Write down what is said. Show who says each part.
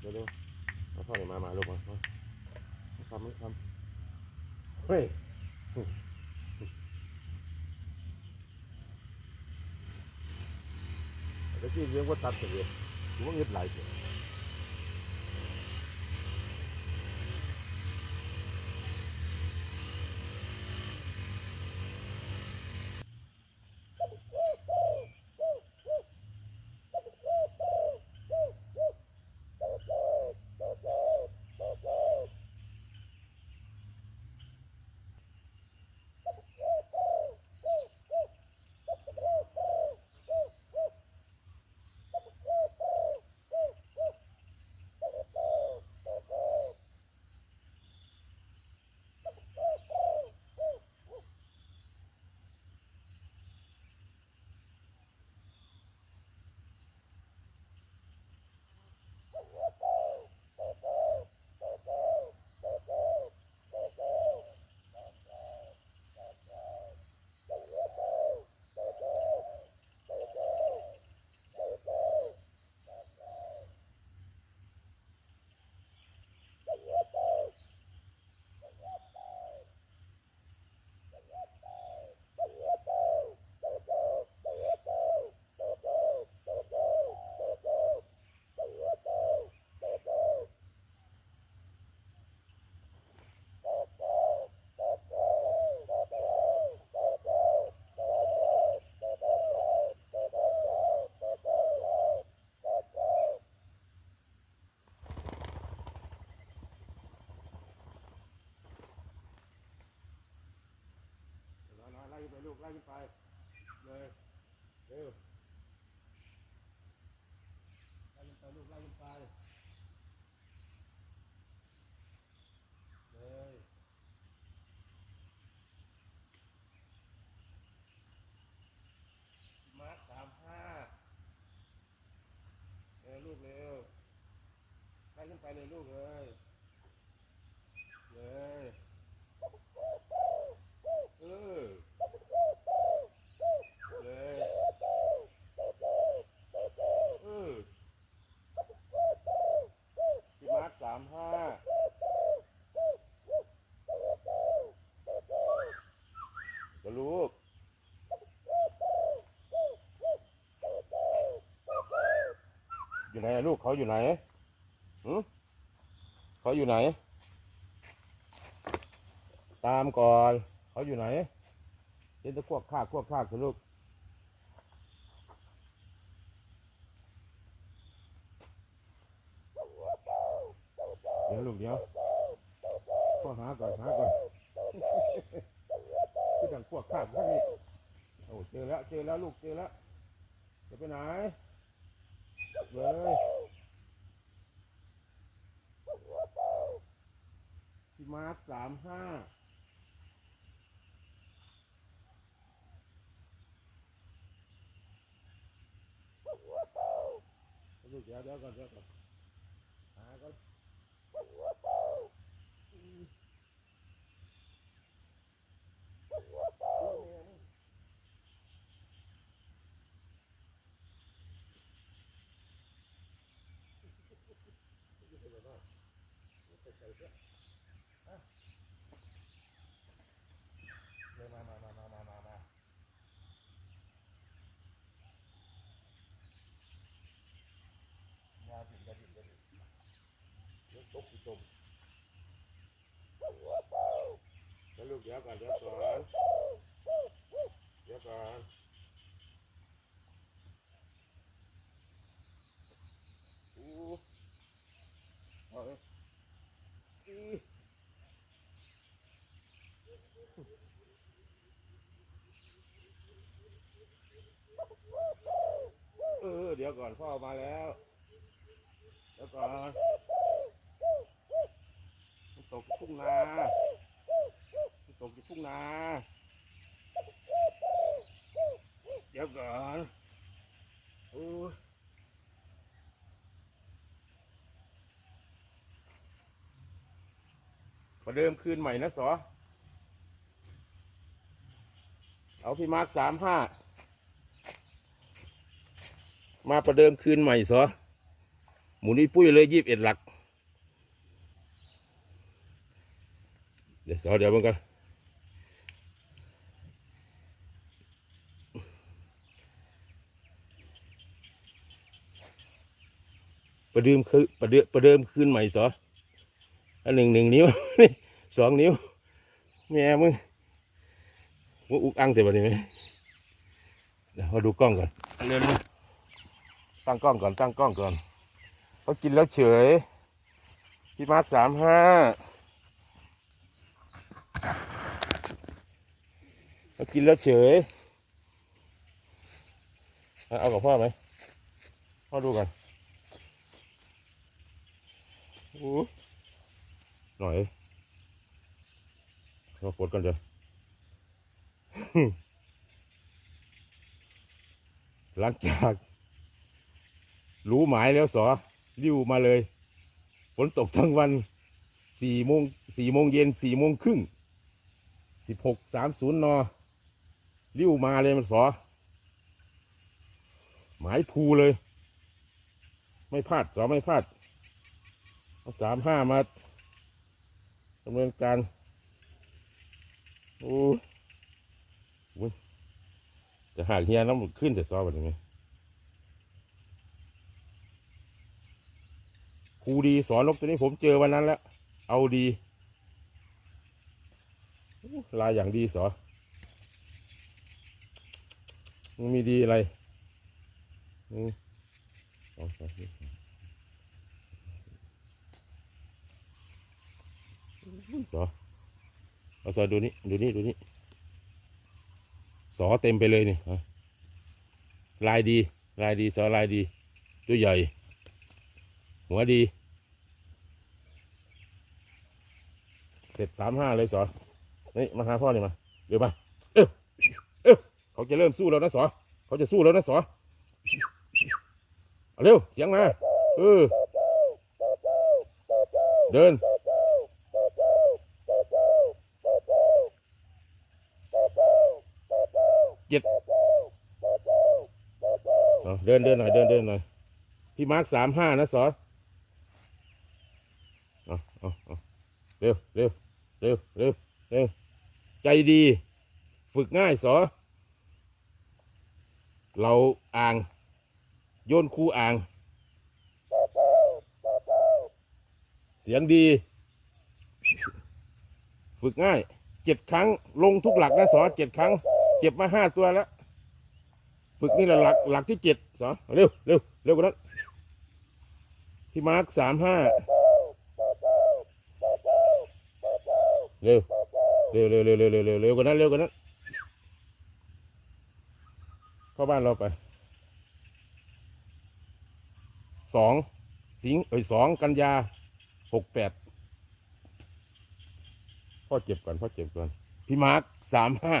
Speaker 1: เดี๋ยวเดี๋ยวเอาพ่อเนี่ยมามาลูกมามาทำไม่ทำเฮ้ยตะกี้เลี้ยงว่าตัดเสียกูว่าเงียบไหลเสีย น้อยๆไล่ ขึ้นไปลูกไล่ขึ้นไปเลยเร็วไล่ขึ้นไปลูกไล่ขึ้นไปเลยมาร์คสามห้าเร็วลูกเร็วไล่ขึ้นไปเลยลูกเลยเลยเออ เลยเออพี่มาร์คสามห้าก็ลูก อยู่ไห นอะลูกเขาอยู่ไหนหืมเขาอยู่ไหน ตามก่อน เขาอยู่ไหนเห็นแตะควกข้าควกข้ากคือลูกเดี๋ยวลูกเดี๋ยวก็หาก่อนหาก่อนคือดังพวกข้างข้างนี้โอ้เจอแล้วเจอแล้วลูกเจอแล้วจะไปไหน เลยพี่มาร์ทสามห้าเดี๋ยวเดี๋ยวก่อนเดี๋ยวก่อนหาก่อน เลยมามามามามามามาอยาดิ่นอยาดิ่นอยาดิ่นเดี๋ยว ตกอีกตมแล้วลูกเดี๋ยวก่อนเดี๋ยวก่อนเดี๋ยวก่อนอู้เอาเลยอีเออเดี๋ยวก่อนพ่อมาแล้ว เดี๋ยวก่อน ตกทุ่งนาตกที่ทุ่งนา เดี๋ยวก่อนโอ้ยประเดิมคืนใหม่นะสอ เอาพี่มาร์คสามห้า มาประเดิมคืนใหม่ซะมุนอีปุ้ยเลยยี่สิบเอ็ดหลัก เดี๋ยวสอเดี๋ยวมันกันประเดิมคือประเดิมประเดิมคืนใหม่สออันหนึ่งหนึ่งนิ้วสองนิ้วแม่มึงมึงอุกอังแต่บันี้ไหมเดี๋ยวมาดูกล้องก่อนเร็วๆตั้งกล้องก่อนตั้งกล้องก่อนเขากินแล้วเฉยพี่มาร์คสามห้า เขากินแล้วเฉย เอากับพ่อไหมพ่อดูกันโอ้หน่อยมากดกันเดี๋ยหลังจาก รู้หมายแล้วสอริ้วมาเลยฝนตกทั้งวันสี่โมงสี่โมงเย็นสี่โมงครึ่งสิบหกสามศูนย์นอ ริ้วมาเลยมันสอ หมายภูเลย ไม่พลาดสอไม่พลาดเอาสามห้ามาดำเนินการโอ้ยโอ้ยจะหากเฮียน้ำขึ้นแต่ซอแบบนี้ครูดีสอนนกตัวนี้ผมเจอวันนั้นแล้ว เอาดี ลายอย่างดีสอ มันมีดีอะไรหนึ่งสองสามสี่อุ้ยสอเอาซอดูนี่ดูนี่ดูนี่สอเต็มไปเลยนี่ลายดีลายดีสอลายดี ตัวใหญ่ หัวดี เสร็จสามห้าเลยสอนี่มาหาพ่อนี่มาเดี๋ยวมา เขาจะเริ่มสู้แล้วนะสอเขาจะสู้แล้วนะสอเร็วเสียงมาเออเดินเอาเดินเดินหน่อยเดินเดินหน่อยพี่มาร์คสามห้านะสอนเอาเอาเอาเร็วเร็วเร็วเร็วเร็วใจดี ฝึกง่ายสอ เราอ่าง โยนคูอ่าง เสียงดี ฝึกง่ายเจ็ดครั้ง ลงทุกหลักนะสอเจ็ดครั้ง เจ็บมาห้าตัวแล้ว ฝึกนี่แหละหลักหลักที่เจ็ดสอเร็วเร็วเร็วกว่านั้นพี่มาร์คสามห้าเร็วเร็วเร็วเร็วเร็วเร็วเร็วกว่านั้นเร็วกว่านั้น เข้าบ้านเราไปสองสิงเอ้ยสองกันยาหกแปดพ่อเจ็บก่อนพ่อเจ็บก่อนพี่มาร์คสามห้า